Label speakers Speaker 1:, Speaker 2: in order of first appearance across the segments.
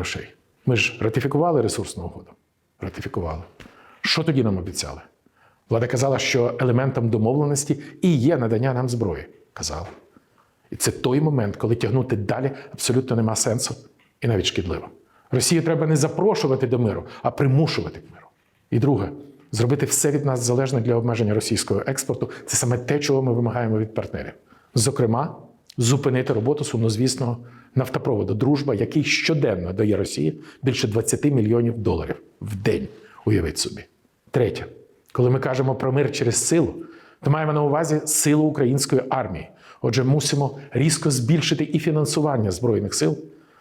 Speaker 1: грошей. Ми ж ратифікували ресурсну угоду. Ратифікували. Що тоді нам обіцяли? Влада казала, що елементом домовленості і є надання нам зброї. Казала. І це той момент, коли тягнути далі абсолютно нема сенсу і навіть шкідливо. Росію треба не запрошувати до миру, а примушувати к миру. І друге, зробити все від нас залежне для обмеження російського експорту це саме те, чого ми вимагаємо від партнерів. Зокрема, зупинити роботу сумнозвісного нафтопроводу Дружба, який щоденно дає Росії більше 20 мільйонів доларів в день. Уявіть собі. Третє, коли ми кажемо про мир через силу, то маємо на увазі силу української армії. Отже, мусимо різко збільшити і фінансування збройних сил,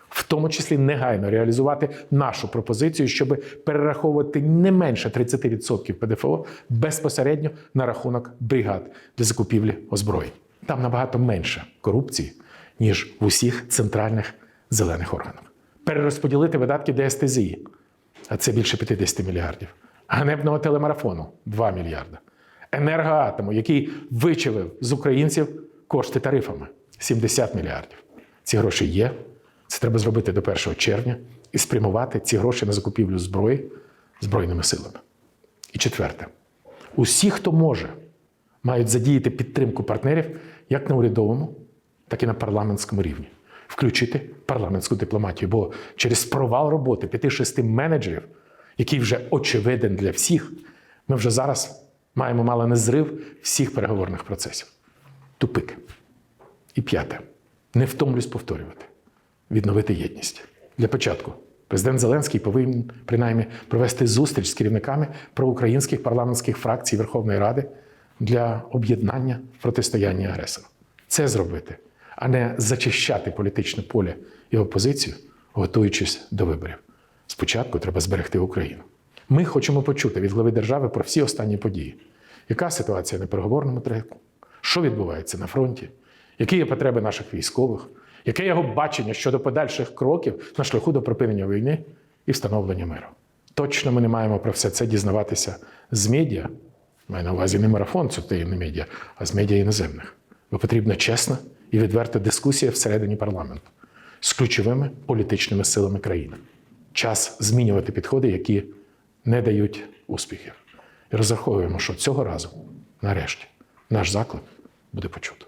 Speaker 1: в тому числі негайно реалізувати нашу пропозицію, щоб перераховувати не менше 30% ПДФО безпосередньо на рахунок бригад для закупівлі озброєнь. Там набагато менше корупції, ніж в усіх центральних зелених органах. Перерозподілити видатки ДСТЗІ, а це більше 50 мільярдів. Ганебного телемарафону 2 мільярда. Енергоатому, який вичавив з українців кошти тарифами 70 мільярдів. Ці гроші є. Це треба зробити до 1 червня і спрямувати ці гроші на закупівлю зброї Збройними силами. І четверте, усі, хто може, мають задіяти підтримку партнерів як на урядовому, так і на парламентському рівні, включити парламентську дипломатію. Бо через провал роботи 5-6 менеджерів, який вже очевиден для всіх, ми вже зараз маємо мало не зрив всіх переговорних процесів. Тупик. І п'яте. Не втомлюсь повторювати. Відновити єдність. Для початку президент Зеленський повинен принаймні провести зустріч з керівниками проукраїнських парламентських фракцій Верховної Ради для об'єднання в протистоянні агресору. Це зробити, а не зачищати політичне поле і опозицію, готуючись до виборів. Спочатку треба зберегти Україну. Ми хочемо почути від глави держави про всі останні події. Яка ситуація на переговорному треку? Що відбувається на фронті? Які є потреби наших військових? Яке його бачення щодо подальших кроків на шляху до припинення війни і встановлення миру? Точно ми не маємо про все це дізнаватися з медіа. Маю на увазі не марафон це не медіа, а з медіа іноземних. Бо потрібна чесна і відверта дискусія всередині парламенту з ключовими політичними силами країни. Час змінювати підходи, які не дають успіхів. І розраховуємо, що цього разу, нарешті, наш заклик буде почуто.